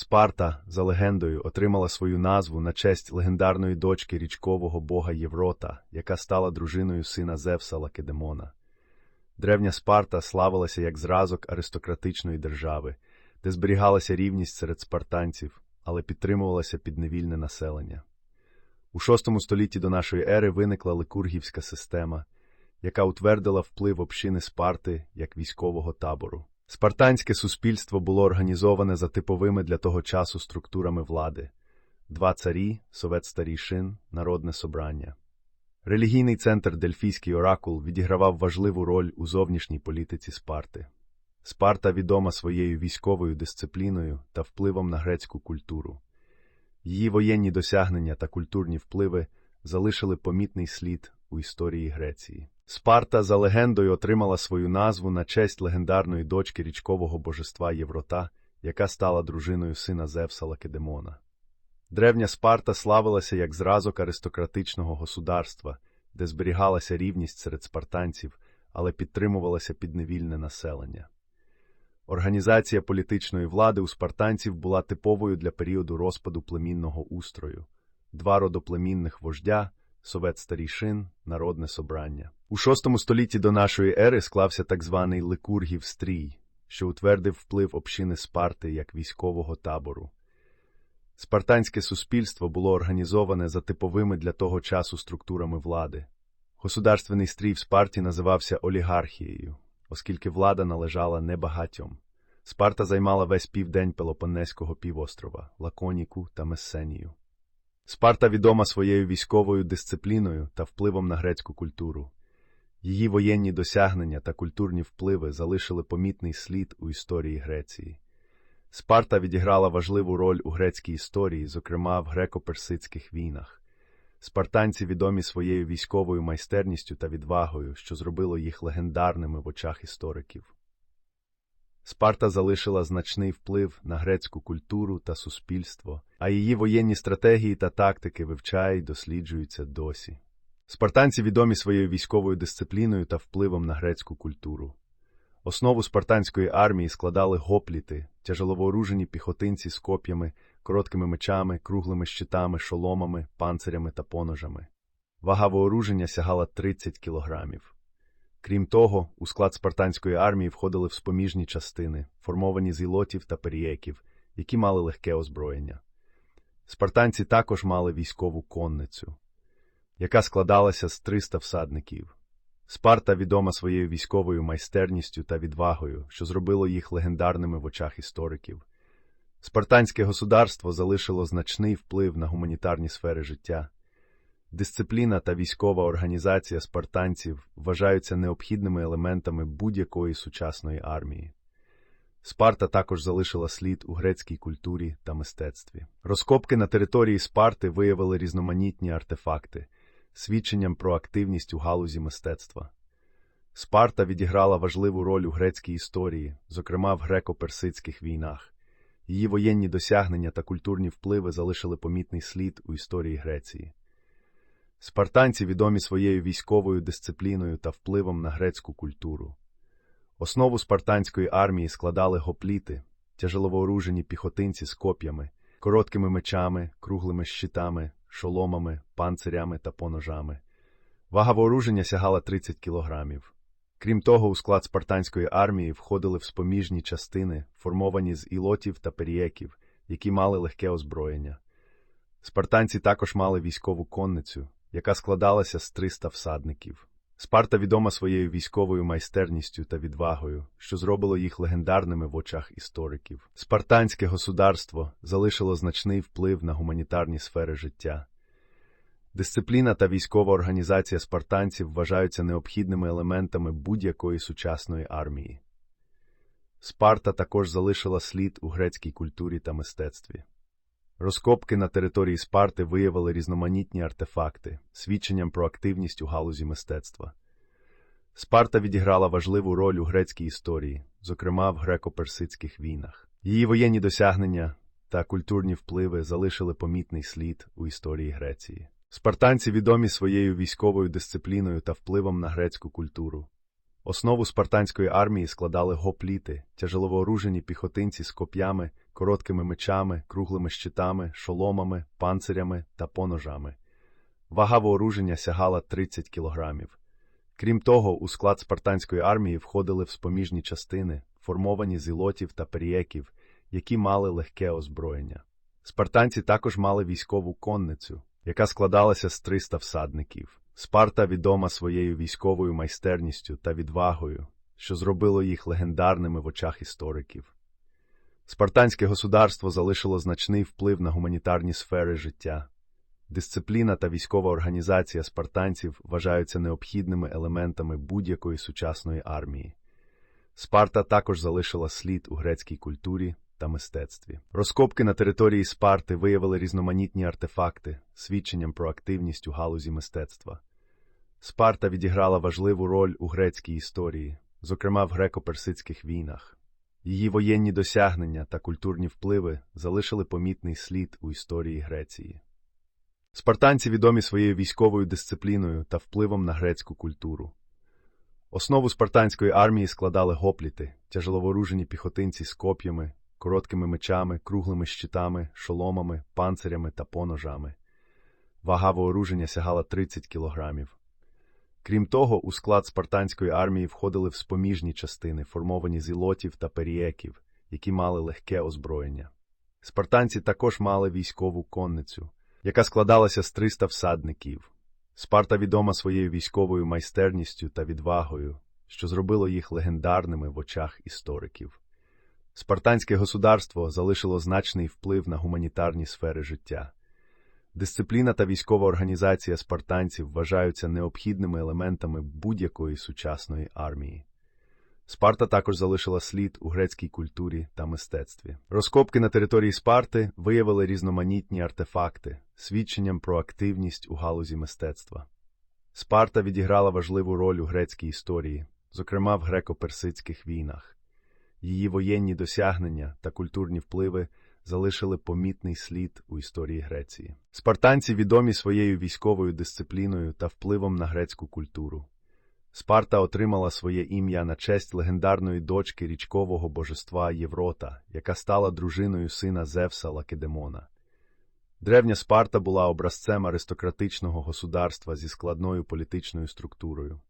Спарта, за легендою, отримала свою назву на честь легендарної дочки річкового бога Єврота, яка стала дружиною сина Зевса Лакедемона. Древня Спарта славилася як зразок аристократичної держави, де зберігалася рівність серед спартанців, але підтримувалася підневільне населення. У VI столітті до нашої ери виникла ликургівська система, яка утвердила вплив общини Спарти як військового табору. Спартанське суспільство було організоване за типовими для того часу структурами влади два царі, совет старійшин, народне собрання. Релігійний центр Дельфійський оракул відігравав важливу роль у зовнішній політиці Спарти. Спарта відома своєю військовою дисципліною та впливом на грецьку культуру. Її воєнні досягнення та культурні впливи залишили помітний слід у історії Греції. Спарта за легендою отримала свою назву на честь легендарної дочки річкового божества Єврота, яка стала дружиною сина Зевса Лакедемона. Древня Спарта славилася як зразок аристократичного государства, де зберігалася рівність серед спартанців, але підтримувалося підневільне населення. Організація політичної влади у спартанців була типовою для періоду розпаду племінного устрою, два родоплемінних вождя, совет старішин, народне собрання. У VI столітті до нашої ери склався так званий Ликургів стрій, що утвердив вплив общини Спарти як військового табору. Спартанське суспільство було організоване за типовими для того часу структурами влади. Государственний стрій в Спарті називався олігархією, оскільки влада належала небагатьом. Спарта займала весь південь Пелопоннеського півострова, Лаконіку та Мессенію. Спарта відома своєю військовою дисципліною та впливом на грецьку культуру. Її воєнні досягнення та культурні впливи залишили помітний слід у історії Греції. Спарта відіграла важливу роль у грецькій історії, зокрема в греко-персидських війнах. Спартанці відомі своєю військовою майстерністю та відвагою, що зробило їх легендарними в очах істориків. Спарта залишила значний вплив на грецьку культуру та суспільство, а її воєнні стратегії та тактики вивчають досліджуються досі. Спартанці відомі своєю військовою дисципліною та впливом на грецьку культуру. Основу спартанської армії складали гопліти, тяжеловооружені піхотинці з коп'ями, короткими мечами, круглими щитами, шоломами, панцирями та поножами. Вага вооруження сягала 30 кілограмів. Крім того, у склад спартанської армії входили вспоміжні частини, формовані з ілотів та перієків, які мали легке озброєння. Спартанці також мали військову конницю, яка складалася з 300 всадників. Спарта відома своєю військовою майстерністю та відвагою, що зробило їх легендарними в очах істориків. Спартанське государство залишило значний вплив на гуманітарні сфери життя. Дисципліна та військова організація спартанців вважаються необхідними елементами будь-якої сучасної армії. Спарта також залишила слід у грецькій культурі та мистецтві. Розкопки на території Спарти виявили різноманітні артефакти, свідченням про активність у галузі мистецтва. Спарта відіграла важливу роль у грецькій історії, зокрема в греко-персидських війнах. Її воєнні досягнення та культурні впливи залишили помітний слід у історії Греції. Спартанці відомі своєю військовою дисципліною та впливом на грецьку культуру. Основу спартанської армії складали гопліти, тяжеловооружені піхотинці з коп'ями, короткими мечами, круглими щитами, шоломами, панцирями та поножами. Вага вооруження сягала 30 кілограмів. Крім того, у склад спартанської армії входили вспоміжні частини, формовані з ілотів та перієків, які мали легке озброєння. Спартанці також мали військову конницю, яка складалася з 300 всадників. Спарта відома своєю військовою майстерністю та відвагою, що зробило їх легендарними в очах істориків. Спартанське государство залишило значний вплив на гуманітарні сфери життя. Дисципліна та військова організація спартанців вважаються необхідними елементами будь-якої сучасної армії. Спарта також залишила слід у грецькій культурі та мистецтві. Розкопки на території Спарти виявили різноманітні артефакти, свідченням про активність у галузі мистецтва. Спарта відіграла важливу роль у грецькій історії, зокрема в греко-персидських війнах. Її воєнні досягнення та культурні впливи залишили помітний слід у історії Греції. Спартанці відомі своєю військовою дисципліною та впливом на грецьку культуру. Основу спартанської армії складали гопліти, тяжеловооружені піхотинці з коп'ями, короткими мечами, круглими щитами, шоломами, панцирями та поножами. Вага вооруження сягала 30 кілограмів. Крім того, у склад спартанської армії входили вспоміжні частини, формовані з ілотів та перієків, які мали легке озброєння. Спартанці також мали військову конницю, яка складалася з 300 всадників. Спарта відома своєю військовою майстерністю та відвагою, що зробило їх легендарними в очах істориків. Спартанське государство залишило значний вплив на гуманітарні сфери життя. Дисципліна та військова організація спартанців вважаються необхідними елементами будь-якої сучасної армії. Спарта також залишила слід у грецькій культурі та мистецтві. Розкопки на території Спарти виявили різноманітні артефакти, свідченням про активність у галузі мистецтва. Спарта відіграла важливу роль у грецькій історії, зокрема в греко-персидських війнах. Її воєнні досягнення та культурні впливи залишили помітний слід у історії Греції. Спартанці відомі своєю військовою дисципліною та впливом на грецьку культуру. Основу спартанської армії складали гопліти, тяжеловооружені піхотинці з коп'ями, короткими мечами, круглими щитами, шоломами, панцирями та поножами. Вага вооруження сягала 30 кілограмів. Крім того, у склад спартанської армії входили вспоміжні частини, формовані з ілотів та перієків, які мали легке озброєння. Спартанці також мали військову конницю, яка складалася з 300 всадників. Спарта відома своєю військовою майстерністю та відвагою, що зробило їх легендарними в очах істориків. Спартанське государство залишило значний вплив на гуманітарні сфери життя. Дисципліна та військова організація спартанців вважаються необхідними елементами будь-якої сучасної армії. Спарта також залишила слід у грецькій культурі та мистецтві. Розкопки на території Спарти виявили різноманітні артефакти, свідченням про активність у галузі мистецтва. Спарта відіграла важливу роль у грецькій історії, зокрема в греко-персидських війнах. Її воєнні досягнення та культурні впливи залишили помітний слід у історії Греції. Спартанці відомі своєю військовою дисципліною та впливом на грецьку культуру. Спарта отримала своє ім'я на честь легендарної дочки річкового божества Єврота, яка стала дружиною сина Зевса Лакедемона. Древня Спарта була образцем аристократичного государства зі складною політичною структурою.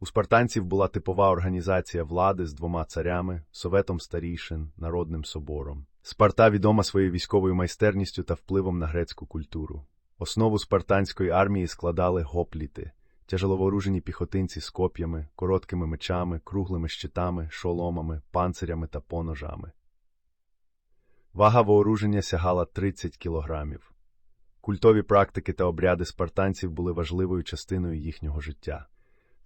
У спартанців була типова організація влади з двома царями, советом старішин, народним собором. Спарта відома своєю військовою майстерністю та впливом на грецьку культуру. Основу спартанської армії складали гопліти, тяжеловооружені піхотинці з коп'ями, короткими мечами, круглими щитами, шоломами, панцирями та поножами. Вага вооруження сягала 30 кілограмів. Культові практики та обряди спартанців були важливою частиною їхнього життя.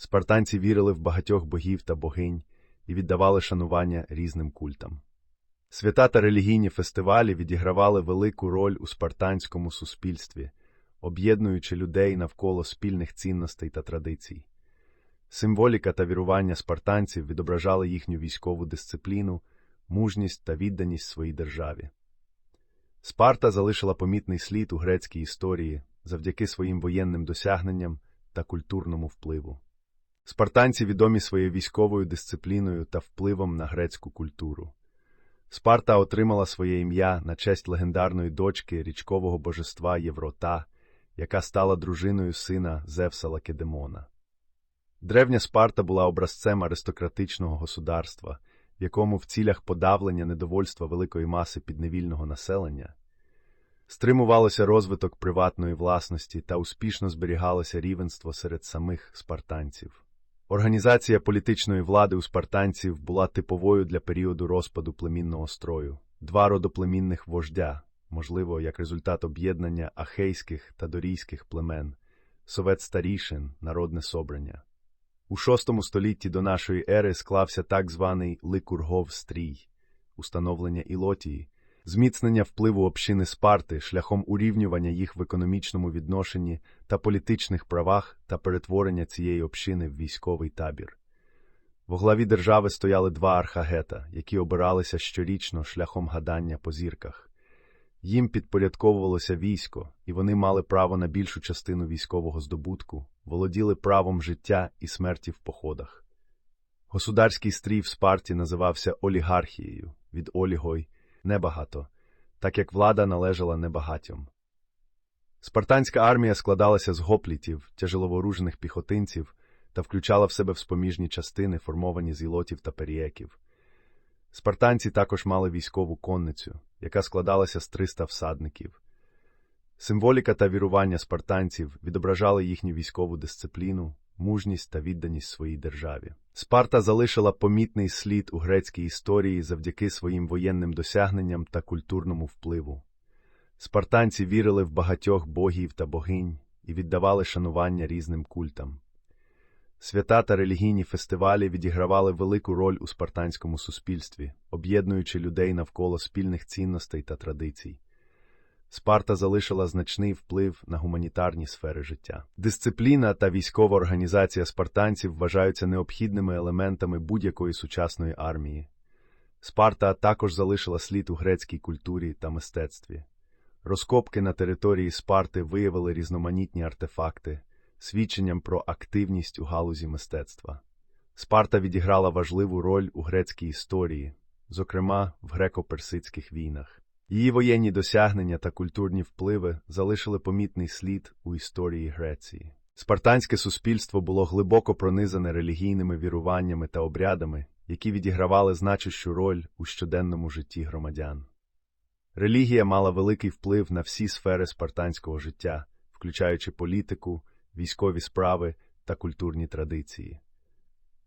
Спартанці вірили в багатьох богів та богинь і віддавали шанування різним культам. Свята та релігійні фестивалі відігравали велику роль у спартанському суспільстві, об'єднуючи людей навколо спільних цінностей та традицій. Символіка та вірування спартанців відображали їхню військову дисципліну, мужність та відданість своїй державі. Спарта залишила помітний слід у грецькій історії завдяки своїм воєнним досягненням та культурному впливу. Спартанці відомі своєю військовою дисципліною та впливом на грецьку культуру. Спарта отримала своє ім'я на честь легендарної дочки річкового божества Єврота, яка стала дружиною сина Зевса Лакедемона. Древня Спарта була образцем аристократичного государства, в якому в цілях подавлення недовольства великої маси підневільного населення стримувалося розвиток приватної власності та успішно зберігалося рівенство серед самих спартанців. Організація політичної влади у спартанців була типовою для періоду розпаду племінного строю, два родоплемінних вождя, можливо, як результат об'єднання ахейських та дорійських племен, совет старішин, народне собрання. У VI столітті до нашої ери склався так званий Ликургов стрій, установлення Ілотії, зміцнення впливу общини Спарти шляхом урівнювання їх в економічному відношенні та політичних правах та перетворення цієї общини в військовий табір. Во главі держави стояли два архагета, які обиралися щорічно шляхом гадання по зірках. Їм підпорядковувалося військо, і вони мали право на більшу частину військового здобутку, володіли правом життя і смерті в походах. Государський стрій в Спарті називався олігархією від олігой небагато, так як влада належала небагатьом. Спартанська армія складалася з гоплітів, тяжеловооружених піхотинців та включала в себе вспоміжні частини, формовані з ілотів та перієків. Спартанці також мали військову конницю, яка складалася з 300 всадників. Символіка та вірування спартанців відображали їхню військову дисципліну, мужність та відданість своїй державі. Спарта залишила помітний слід у грецькій історії завдяки своїм воєнним досягненням та культурному впливу. Спартанці вірили в багатьох богів та богинь і віддавали шанування різним культам. Свята та релігійні фестивалі відігравали велику роль у спартанському суспільстві, об'єднуючи людей навколо спільних цінностей та традицій. Спарта залишила значний вплив на гуманітарні сфери життя. Дисципліна та військова організація спартанців вважаються необхідними елементами будь-якої сучасної армії. Спарта також залишила слід у грецькій культурі та мистецтві. Розкопки на території Спарти виявили різноманітні артефакти, свідченням про активність у галузі мистецтва. Спарта відіграла важливу роль у грецькій історії, зокрема в греко-персидських війнах. Її воєнні досягнення та культурні впливи залишили помітний слід у історії Греції. Спартанське суспільство було глибоко пронизане релігійними віруваннями та обрядами, які відігравали значущу роль у щоденному житті громадян. Релігія мала великий вплив на всі сфери спартанського життя, включаючи політику, військові справи та культурні традиції.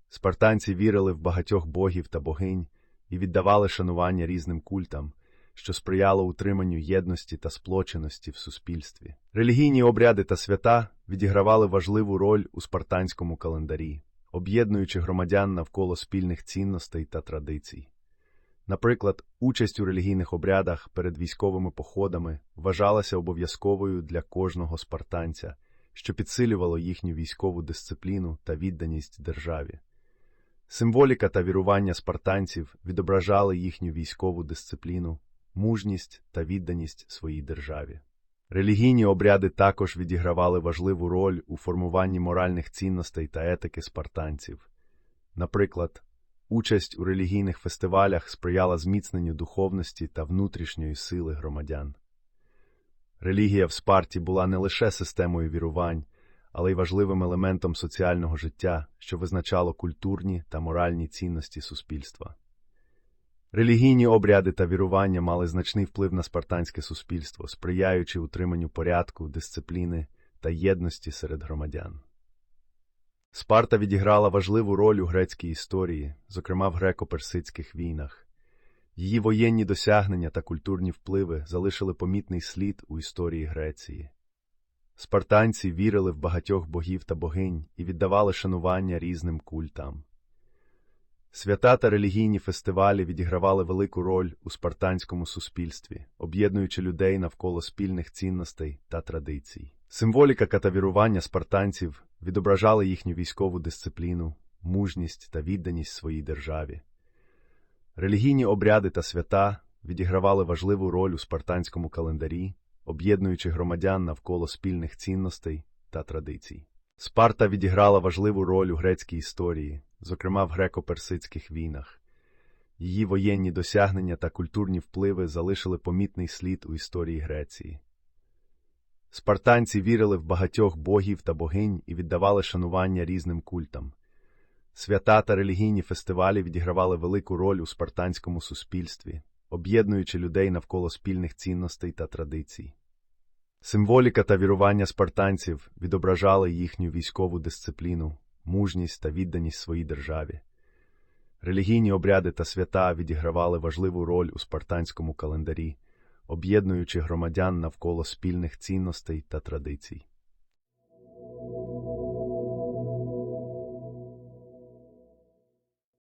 Спартанці вірили в багатьох богів та богинь і віддавали шанування різним культам, що сприяло утриманню єдності та сплоченості в суспільстві. Релігійні обряди та свята відігравали важливу роль у спартанському календарі, об'єднуючи громадян навколо спільних цінностей та традицій. Наприклад, участь у релігійних обрядах перед військовими походами вважалася обов'язковою для кожного спартанця, що підсилювало їхню військову дисципліну та відданість державі. Символіка та вірування спартанців відображали їхню військову дисципліну, мужність та відданість своїй державі. Релігійні обряди також відігравали важливу роль у формуванні моральних цінностей та етики спартанців. Наприклад, участь у релігійних фестивалях сприяла зміцненню духовності та внутрішньої сили громадян. Релігія в Спарті була не лише системою вірувань, але й важливим елементом соціального життя, що визначало культурні та моральні цінності суспільства. Релігійні обряди та вірування мали значний вплив на спартанське суспільство, сприяючи утриманню порядку, дисципліни та єдності серед громадян. Спарта відіграла важливу роль у грецькій історії, зокрема в греко-персидських війнах. Її воєнні досягнення та культурні впливи залишили помітний слід у історії Греції. Спартанці вірили в багатьох богів та богинь і віддавали шанування різним культам. Свята та релігійні фестивалі відігравали велику роль у спартанському суспільстві, об'єднуючи людей навколо спільних цінностей та традицій. Символіка катавірування спартанців відображали їхню військову дисципліну, мужність та відданість своїй державі. Релігійні обряди та свята відігравали важливу роль у спартанському календарі, об'єднуючи громадян навколо спільних цінностей та традицій. Спарта відіграла важливу роль у грецькій історії, зокрема в греко-персидських війнах. Її воєнні досягнення та культурні впливи залишили помітний слід у історії Греції. Спартанці вірили в багатьох богів та богинь і віддавали шанування різним культам. Свята та релігійні фестивалі відігравали велику роль у спартанському суспільстві, об'єднуючи людей навколо спільних цінностей та традицій. Символіка та вірування спартанців відображали їхню військову дисципліну, мужність та відданість своїй державі. Релігійні обряди та свята відігравали важливу роль у спартанському календарі, об'єднуючи громадян навколо спільних цінностей та традицій.